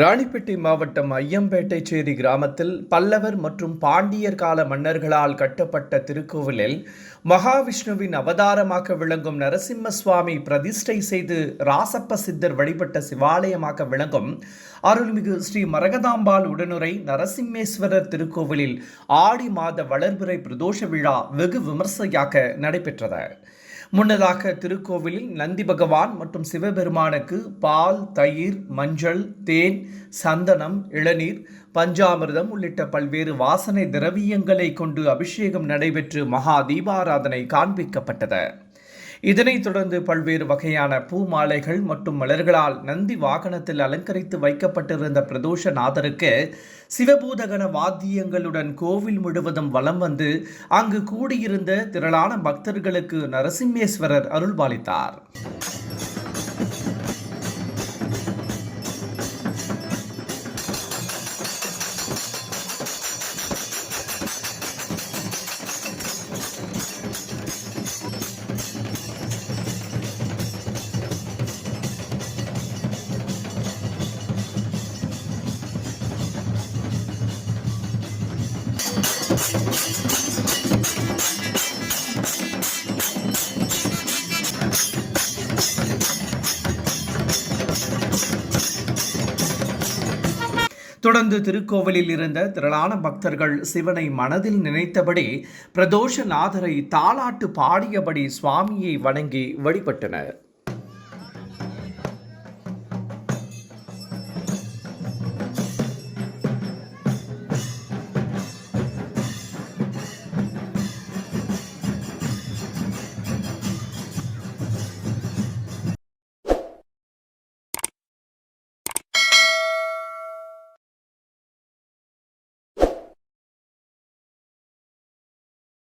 ராணிப்பேட்டை மாவட்டம் ஐயம்பேட்டை சேரி கிராமத்தில் பல்லவர் மற்றும் பாண்டியர் கால மன்னர்களால் கட்டப்பட்ட திருக்கோவிலில் மகாவிஷ்ணுவின் அவதாரமாக விளங்கும் நரசிம்ம சுவாமி பிரதிஷ்டை செய்து ராசப்ப சித்தர் வழிபட்ட சிவாலயமாக விளங்கும் அருள்மிகு ஸ்ரீ மரகதாம்பாள் உடனுரை நரசிம்மேஸ்வரர் திருக்கோவிலில் ஆடி மாத வளர்பிறை பிரதோஷ விழா வெகு விமர்சையாக நடைபெற்றது. முன்னதாக திருக்கோவிலில் நந்தி பகவான் மற்றும் சிவபெருமானுக்கு பால் தயிர் மஞ்சள் தேன் சந்தனம் இளநீர் பஞ்சாமிர்தம் உள்ளிட்ட பல்வேறு வாசனை திரவியங்களை கொண்டு அபிஷேகம் நடைபெற்று மகா தீபாராதனை காண்பிக்கப்பட்டது. இதனைத் தொடர்ந்து பல்வேறு வகையான பூ மாலைகள் மற்றும் மலர்களால் நந்தி வாகனத்தில் அலங்கரித்து வைக்கப்பட்டிருந்த பிரதோஷ நாதருக்கு சிவபூதகன வாத்தியங்களுடன் கோவில் முழுவதும் வலம் வந்து அங்கு கூடியிருந்த திரளான பக்தர்களுக்கு நரசிம்மேஸ்வரர் அருள்பாலித்தார். தொடர்ந்து திருக்கோவிலில் இருந்த திரளான பக்தர்கள் சிவனை மனதில் நினைத்தபடி பிரதோஷநாதரை தாலாட்டு பாடியபடி சுவாமியை வணங்கி வழிபட்டனர்.